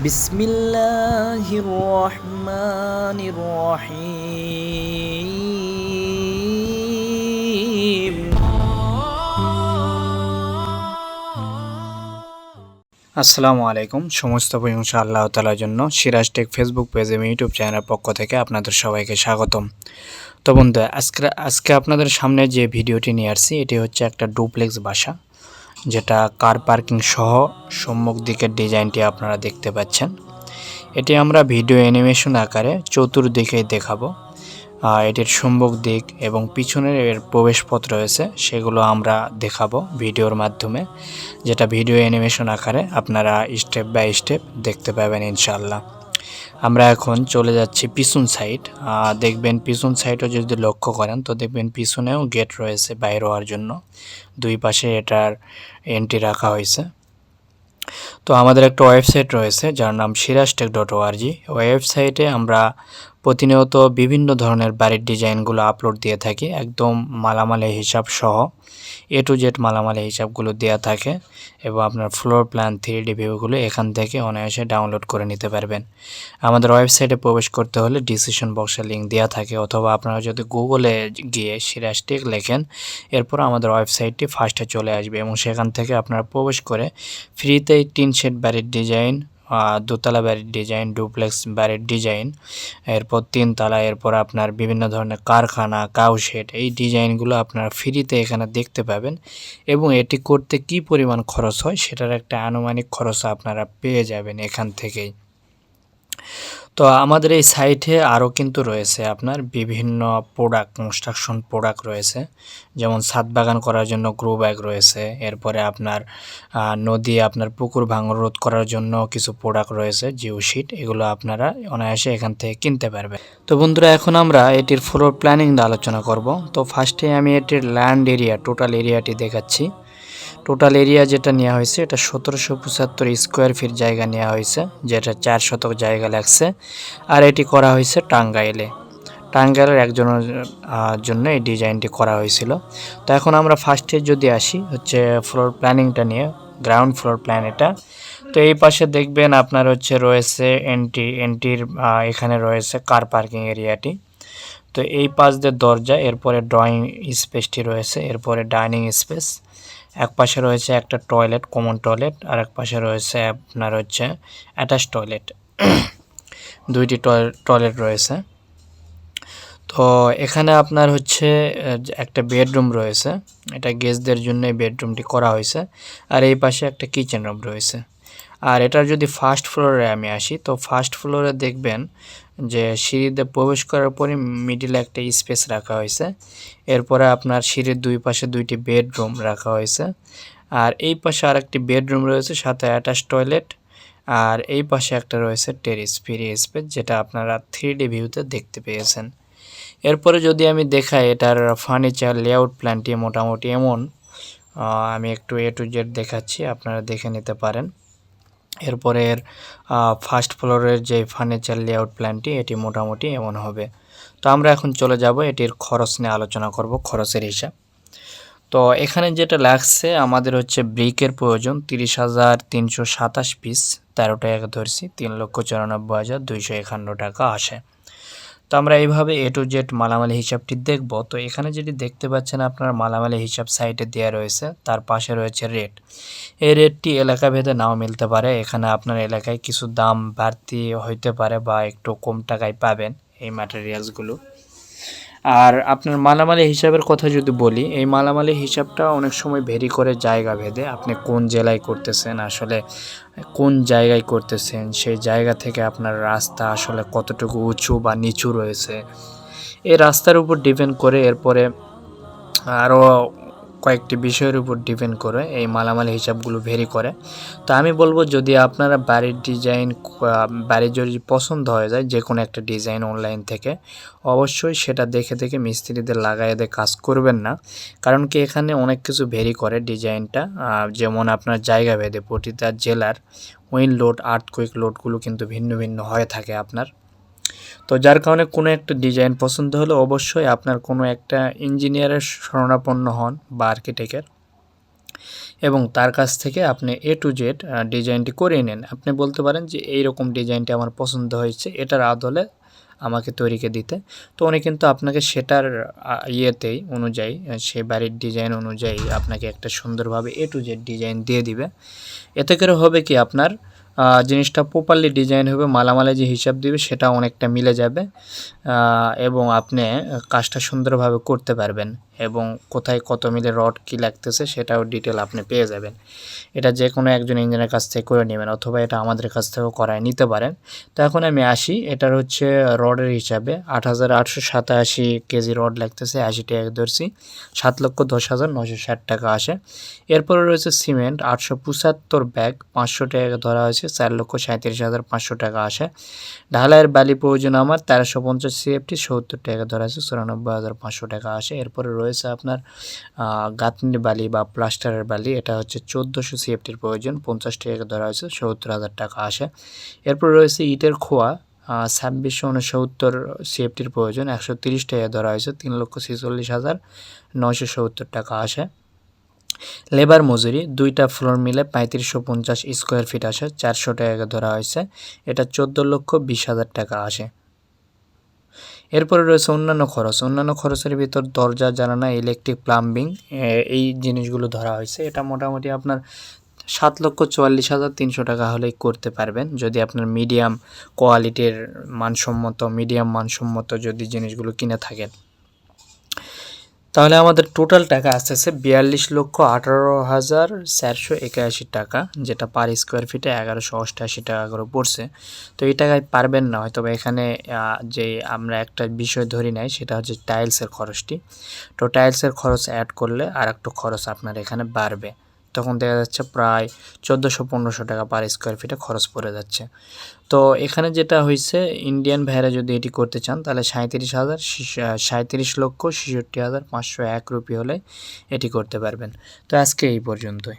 বিসমিল্লাহির রহমানির রহিম আসসালামু আলাইকুম। সমস্ত প্রশংসা আল্লাহ তালার জন্য সিরাজ টেক ফেসবুক পেজ এবং ইউটিউব চ্যানেলের পক্ষ থেকে আপনাদের সবাইকে স্বাগতম। তো বন্ধু আজকে আজকে আপনাদের সামনে যে ভিডিওটি নিয়ে আসছি, এটি হচ্ছে একটা ডুপ্লেক্স বাসা। যেটা কার পার্কিং সহ সম্মুখ দিকের ডিজাইনটি আপনারা দেখতে পাচ্ছেন। এটি আমরা ভিডিও অ্যানিমেশন আকারে চতুর্দিকে দেখাবো। এটির সম্মুখ দিক এবং পিছনের এর প্রবেশপথ রয়েছে, সেগুলো আমরা দেখাবো ভিডিওর মাধ্যমে, যেটা ভিডিও অ্যানিমেশন আকারে আপনারা স্টেপ বাই স্টেপ দেখতে পাবেন ইনশাল্লাহ আমরা এখন চলে যাচ্ছি পিছন সাইড দেখবেন পিছন সাইডও যদি লক্ষ্য করেন, তো দেখবেন পিছনেও গেট রয়েছে বাইরে হওয়ার জন্য। দুই পাশে এটার এন্ট্রি রাখা হয়েছে। তো আমাদের একটা ওয়েবসাইট রয়েছে, যার নাম সিরাজটেক ডট ওয়েবসাইটে আমরা প্রতিনিয়ত বিভিন্ন ধরনের বাড়ির ডিজাইনগুলো আপলোড দিয়ে থাকি, একদম মালামালের হিসাব সহ। এ টু জেড মালামালের হিসাবগুলো দেওয়া থাকে এবং আপনার ফ্লোর প্ল্যান থ্রি ডি ভিউগুলো এখান থেকে অনায়াসে ডাউনলোড করে নিতে পারবেন। আমাদের ওয়েবসাইটে প্রবেশ করতে হলে ডিসিশন বক্সে লিঙ্ক দেওয়া থাকে অথবা আপনারা যদি গুগলে গিয়ে সিরাজটেক লেখেন, এরপর আমাদের ওয়েবসাইটটি ফার্স্টে চলে আসবে এবং সেখান থেকে আপনারা প্রবেশ করে ফ্রিতেই টিন শেড বাড়ির ডিজাইন দোতলা বাড়ির ডিজাইন ডুপ্লেক্স বাড়ির ডিজাইন এরপর তিনতলা, এরপর আপনার বিভিন্ন ধরনের কারখানা, কাউশেড, এই ডিজাইনগুলো আপনারা ফ্রিতে এখানে দেখতে পাবেন এবং এটি করতে কি পরিমাণ খরচ হয় সেটার একটা আনুমানিক খরচ আপনারা পেয়ে যাবেন এখান থেকেই। তো আমাদের এই সাইটে আরও কিন্তু রয়েছে আপনার বিভিন্ন প্রোডাক্ট কনস্ট্রাকশন প্রোডাক্ট রয়েছে। যেমন ছাদ বাগান করার জন্য গ্রো ব্যাগ রয়েছে, এরপরে আপনার নদী, আপনার পুকুর ভাঙন, রোধ করার জন্য কিছু প্রোডাক্ট রয়েছে জিও শিট এগুলো আপনারা অনায়াসে এখান থেকে কিনতে পারবেন। তো বন্ধুরা, এখন আমরা এটির ফ্লোর প্ল্যানিং আলোচনা করব। তো ফার্স্টে আমি এটির ল্যান্ড এরিয়া টোটাল এরিয়াটি দেখাচ্ছি। টোটাল এরিয়া যেটা নেওয়া হয়েছে, এটা সতেরোশো পঁচাত্তর স্কোয়ার ফিট জায়গা নেওয়া হয়েছে, যেটা চার শতক জায়গা লাগছে। আর এটি করা হয়েছে টাঙ্গাইলে। টাঙ্গাইলের একজনের জন্য এই ডিজাইনটি করা হয়েছিল। তো এখন আমরা ফার্স্টে যদি আসি, হচ্ছে ফ্লোর প্ল্যানিংটা নিয়ে গ্রাউন্ড ফ্লোর প্ল্যান এটা। তো এই পাশে দেখবেন আপনার হচ্ছে রয়েছে এন্ট্রি এন্ট্রির এখানে রয়েছে কার পার্কিং এরিয়াটি তো এই পাশ দিয়ে দরজা, এরপরে ড্রয়িং স্পেসটি রয়েছে, এরপরে ডাইনিং স্পেস এক পাশে রয়েছে একটা টয়লেট কমন টয়লেট আর এক পাশে রয়েছে আপনার হচ্ছে অ্যাটাচ টয়লেট দুইটি টয়লেট রয়েছে। তো এখানে আপনার হচ্ছে একটা বেডরুম রয়েছে। এটা গেস্টদের জন্য বেডরুমটি করা হয়েছে। আর এই পাশে একটা কিচেন রুম রয়েছে। আর এটার যদি ফার্স্ট ফ্লোরে আমি আসি, তো ফার্স্ট ফ্লোরে দেখবেন যে সিঁড়িতে প্রবেশ করার পরে মিডিলে একটা স্পেস রাখা হয়েছে। এরপরে আপনার সিঁড়ির দুই পাশে দুইটি বেডরুম রাখা হয়েছে। আর এই পাশে আর একটি বেডরুম রয়েছে, সাথে অ্যাটাচ টয়লেট আর এই পাশে একটা রয়েছে টেরিস ফ্রি স্পেস যেটা আপনারা থ্রি ভিউতে দেখতে পেয়েছেন। এরপরে যদি আমি দেখাই, এটার ফার্নিচার লেআউট প্ল্যানটি মোটামুটি এমন আমি একটু এ টু জেড দেখাচ্ছি, আপনারা দেখে নিতে পারেন। এরপরে এর ফার্স্ট ফ্লোরের যে ফার্নিচার লেআউট প্ল্যানটি এটি মোটামুটি এমন হবে। তো আমরা এখন চলে যাব এটির খরচ নিয়ে আলোচনা করব, খরচের হিসাব। তো এখানে যেটা লাগছে, আমাদের হচ্ছে ব্রিকের প্রয়োজন, তিরিশ হাজার তিনশো সাতাশ পিস তেরোটা টাকা ধরছি, তিন লক্ষ চুরানব্বই হাজার দুইশো একান্ন টাকা আসে। তো আমরা এইভাবে এ টু জেড মালামালি হিসাবটি দেখব। তো এখানে যেটি দেখতে পাচ্ছেন, আপনার মালামালি হিসাব সাইটে দেওয়া রয়েছে, তার পাশে রয়েছে রেট এই রেটটি এলাকা ভেদে নাও মিলতে পারে। এখানে আপনার এলাকায় কিছু দাম বাড়তি হইতে পারে বা একটু কম টাকায় পাবেন এই ম্যাটেরিয়ালসগুলো আর আপনার মালামালি হিসাবের কথা যদি বলি, এই মালামালি হিসাবটা অনেক সময় ভেরি করে জায়গা ভেদে আপনি কোন জেলায় করতেছেন, আসলে কোন জায়গায় করতেছেন, সেই জায়গা থেকে আপনার রাস্তা আসলে কতটুকু উঁচু বা নিচু রয়েছে। এই রাস্তার উপর ডিপেন্ড করে এরপরে আরও কয়েকটি বিষয়ের উপর ডিপেন্ড করে এই মালামাল হিসাবগুলো ভেরি করে। তো আমি বলব যদি আপনারা বাড়ির ডিজাইন বাড়ির যদি পছন্দ হয়ে যায় যে কোনো একটা ডিজাইন অনলাইন থেকে, অবশ্যই সেটা দেখে দেখে মিস্ত্রিদের লাগাই দিয়ে কাজ করবেন না। কারণ কি এখানে অনেক কিছু ভেরি করে ডিজাইনটা। যেমন আপনার জায়গা ভেদে প্রতিটা জেলার উইন লোড, আর্থকুইক লোডগুলো কিন্তু ভিন্ন ভিন্ন হয়ে থাকে আপনার। তো যার কারণে কোনো একটা ডিজাইন পছন্দ হলে অবশ্যই আপনার কোনো একটা ইঞ্জিনিয়ারের শরণাপন্ন হন বা আর্কিটেক্টের এবং তার কাছ থেকে আপনি এ টু জেড ডিজাইনটি করে নেন। আপনি বলতে পারেন যে, এইরকম ডিজাইনটি আমার পছন্দ হয়েছে। এটার আদলে আমাকে তৈরিকে দিতে। তো উনি কিন্তু আপনাকে সেটার ইয়েতেই অনুযায়ী সে বাড়ির ডিজাইন অনুযায়ী আপনাকে একটা সুন্দরভাবে এ টু জেড ডিজাইন দিয়ে দিবে। এতে করে হবে কি আপনার জিনিসটা প্রপারলি ডিজাইন হবে, মালামালে যে হিসাব দিবে সেটা অনেকটা মিলে যাবে এবং আপনি কাজটা সুন্দরভাবে করতে পারবেন। এবং কোথায় কত মিলে রড কী লাগতেছে সেটাও ডিটেল আপনি পেয়ে যাবেন। এটা যে কোনো একজন ইঞ্জিনিয়ারের কাছ থেকে করে নেবেন অথবা এটা আমাদের কাছ থেকেও করায় নিতে পারেন। তো এখন আমি আসি, এটার হচ্ছে রডের হিসাবে আট হাজার আটশো সাতাশি কেজি রড লাগতেছে, আশি টাকা ধরছি, সাত লক্ষ দশ হাজার নশো ষাট টাকা আসে। এরপরে রয়েছে সিমেন্ট, আটশো পঁচাত্তর ব্যাগ, পাঁচশো টাকা ধরা হয়েছে, চার লক্ষ সাঁত্রিশ হাজার পাঁচশো টাকা আসে। ঢালাইয়ের বালি প্রয়োজন আমার তেরোশো পঞ্চাশ সিএফটি, সত্তর টাকা ধরা আছে চুরানব্বই হাজার পাঁচশো টাকা আসে। এরপরে রয়েছে আপনার আহ, গাঁথনি বালি বা প্লাস্টারের বালি। এটা হচ্ছে চোদ্দোশো সিএফটির প্রয়োজন। পঞ্চাশ টাকা ধরা হয়েছে সত্তর হাজার টাকা আসে। এরপর রয়েছে ইটের খোয়া। ছাব্বিশশো উনসত্তর সিএফটির প্রয়োজন। একশো তিরিশ টাকা ধরা হয়েছে তিন লক্ষ ছেচল্লিশ হাজার নয়শো সত্তর টাকা আসে। লেবার মজুরি দুইটা ফ্লোর মিলে পঁয়ত্রিশশো পঞ্চাশ স্কোয়ার ফিট আসে চারশো টাকা ধরা হয়েছে। এটা চোদ্দ লক্ষ বিশ হাজার টাকা আসে। এরপরে রয়েছে অন্যান্য খরচ। অন্যান্য খরচের ভিতর দরজা জানানা ইলেকট্রিক প্লাম্বিং এই জিনিসগুলো ধরা হয়েছে। এটা মোটামুটি আপনার সাত লক্ষ চুয়াল্লিশ হাজার তিনশো টাকা হলেই করতে পারবেন। যদি আপনার মিডিয়াম কোয়ালিটির মানসম্মত মিডিয়াম মানসম্মত যদি জিনিসগুলো কিনে থাকেন। তাহলে আমাদের টোটাল টাকা আসতে আসতেছে বিয়াল্লিশ লক্ষ আঠারো হাজার চারশো একাশি টাকা, যেটা পার স্কোয়ার ফিটে এগারোশো অষ্টআশি টাকা করে পড়ছে। তো এই টাকায় পারবেন না হয়তো এখানে যে আমরা একটা বিষয় ধরি নাই, সেটা হচ্ছে টাইলসের খরচটি। তো টাইলসের খরচ অ্যাড করলে আর একটু খরচ আপনার এখানে বাড়বে। তখন দেখা যাচ্ছে প্রায় চোদ্দোশো, পনেরোশো টাকা পার স্কোয়ার ফিটে খরচ পড়ে যাচ্ছে। তো এখানে যেটা হয়েছে ইন্ডিয়ান ভাইরা যদি এটি করতে চান, তাহলে সাঁত্রিশ হাজার সাঁত্রিশ লক্ষ, ছেষট্টি হাজার পাঁচশো এক রুপি হলে এটি করতে পারবেন। তো আজকে এই পর্যন্তই।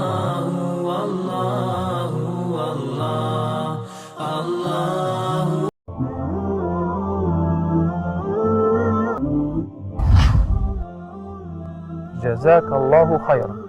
جزاك الله خيرا.